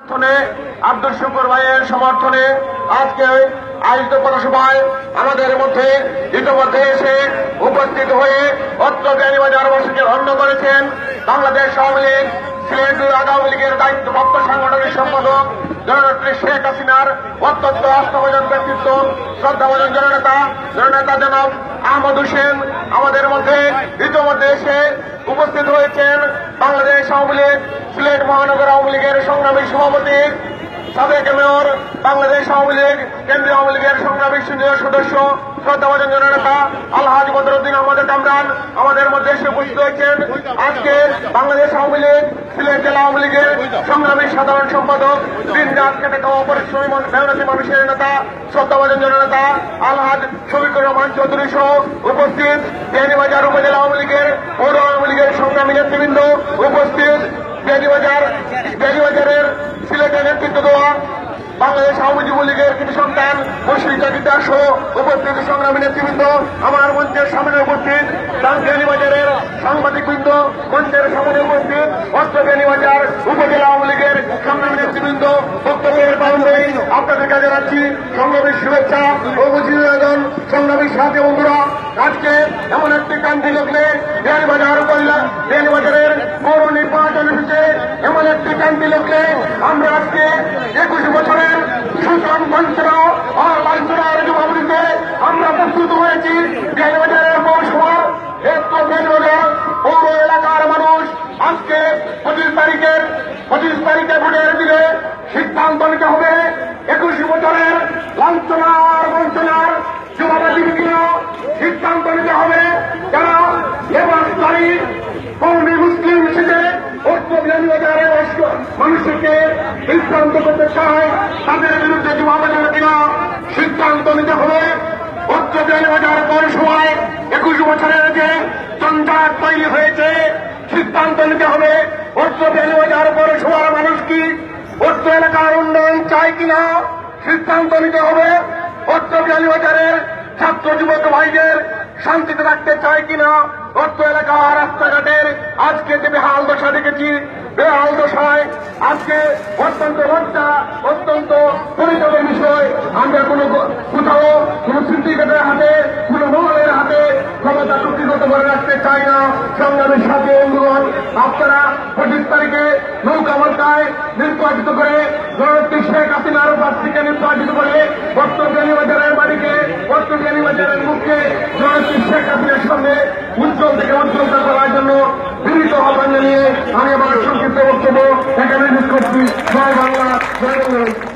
সমর্থনে, আব্দুল শুকুর ভাইয়ের সমর্থনে আজকে আয়োজিত পথসভায় আমাদের মধ্যে ইতিমধ্যে এসে উপস্থিত হয়ে অত্র বিয়ানীবাজার বসুকে ধন্য করেছেন বাংলাদেশ আওয়ামী লীগ, সিলেট আওয়ামী লীগের দায়িত্বপ্রাপ্ত সাংগঠনিক সম্পাদক জননেত্রী শেখ হাসিনার অত্যন্ত আস্থাভাজন ব্যক্তিত্ব, শ্রদ্ধাভাজন জননেতা জননেতা জনাব আহমদ হোসেন আমাদের মধ্যে ইতিমধ্যে এসে উপস্থিত হয়েছেন বাংলাদেশ আওয়ামী লীগ, সিলেট মহানগর আওয়ামী লীগের সংগ্রামী সভাপতি, সাবেক মেয়র, বাংলাদেশ আওয়ামী লীগ, কেন্দ্রীয় আওয়ামী লীগের সংগ্রামী সিনিয়র সদস্য শ্রদ্ধাভাজন জননেতা আলহাজ বদরুদ্দিন আহমদ কামরান, আমাদের মধ্যে এসে উপস্থিত হয়েছেন। আজকে বাংলাদেশ আওয়ামী লীগ, সিলেট জেলা আওয়ামী লীগের সংগ্রামী সাধারণ সম্পাদক দিন রাত খেটে খাওয়া পরিশ্রমী মেহনতি মানুষের নেতা শ্রদ্ধাভাজন জননেতা আলহাজ শফিকুর রহমান চৌধুরী সহ উপস্থিত। বিয়ানীবাজার উপজেলা আওয়ামী লীগের পৌর আওয়ামী লীগের সংগ্রামী নেতৃবৃন্দ উপস্থিত বিয়ানীবাজার বিয়ানীবাজারের সিলেটের নেতৃত্ব দেওয়া বাংলাদেশ আওয়ামী কৃতি সন্তান, মুশফিক চাকিদা সহ উপস্থিত সংগ্রামী নেতৃবৃন্দ আমার মঞ্চের সামনে উপস্থিত বিয়ানীবাজারের সাংবাদিকবৃন্দ, মঞ্চের সামনে উপস্থিত অস্ত্র বিয়ানীবাজার উপজেলা আওয়ামী লীগের সংগ্রামী নেতৃবৃন্দ, বক্তব্যের পালনে আপনাদের কাছে রাখছি। সংগ্রামী শুভেচ্ছা ও অভিনন্দন সংগ্রামী সাথী বন্ধুরা, আজকে এমন একটি কান্তি লগ্নে বিয়ানীবাজার উপজেলা বিয়ানীবাজারের পৌর নির্বাচন এমন একটি কান্তি লগ্নে আমরা আজকে একুশ বছরের সিদ্ধান্ত নিতে হবে একুশ বছরের লাঞ্ছনা আর বঞ্চনার বিভিন্ন সিদ্ধান্ত নিতে হবে। যারা এবার তারিখ কৌমি মুসলিম হিসেবে মানুষকে বিভ্রান্ত করতে চায়, তাদের বিরুদ্ধে জবাবাদের কিনা সিদ্ধান্ত নিতে হবে। বিয়ানীবাজার পৌরসভায় একুশ বছরের যে জঞ্জাট তৈরি হয়েছে, সিদ্ধান্ত নিতে হবে। বিয়ানীবাজার পৌরসভার মানুষ কি ঐক্য এলাকার উন্নয়ন চায় কিনা সিদ্ধান্ত নিতে হবে। ঐক্য বিয়ানীবাজারের ছাত্র যুবক ভাইদের শান্তিতে রাখতে চায় কিনা? অর্থ এলাকা রাস্তাঘাটের আজকে যে বেহাল দশা দেখেছি, বেহাল দশায় আজকে অত্যন্ত লজ্জা, অত্যন্ত পরিতাপের বিষয়। আমরা কোনো কোথাও কোনো সিন্ডিকেটের হাতে, কোনো মহলের হাতে ক্ষমতা চুক্তিগত করে রাখতে চাই না। সংগ্রামের সাথে বন্ধুগণ আপনারা পঁচিশ তারিখে নৌকা মার্কায় নির্বাচিত করে জননেত্রী শেখ হাসিনার প্রার্থীকে নির্বাচিত করে বর্তমানী বাজারের বাড়িকে বর্তমানী বাজারের মুখে জননেত্রী শেখ হাসিনার সামনে উজ্জ্বল থেকে উজ্জ্বলতা করার জন্য বিনীত আহ্বান জানিয়ে আমি আমার সংক্ষিপ্ত বক্তব্য এখানে শেষ করছি। জয় বাংলা জয় বাংলা।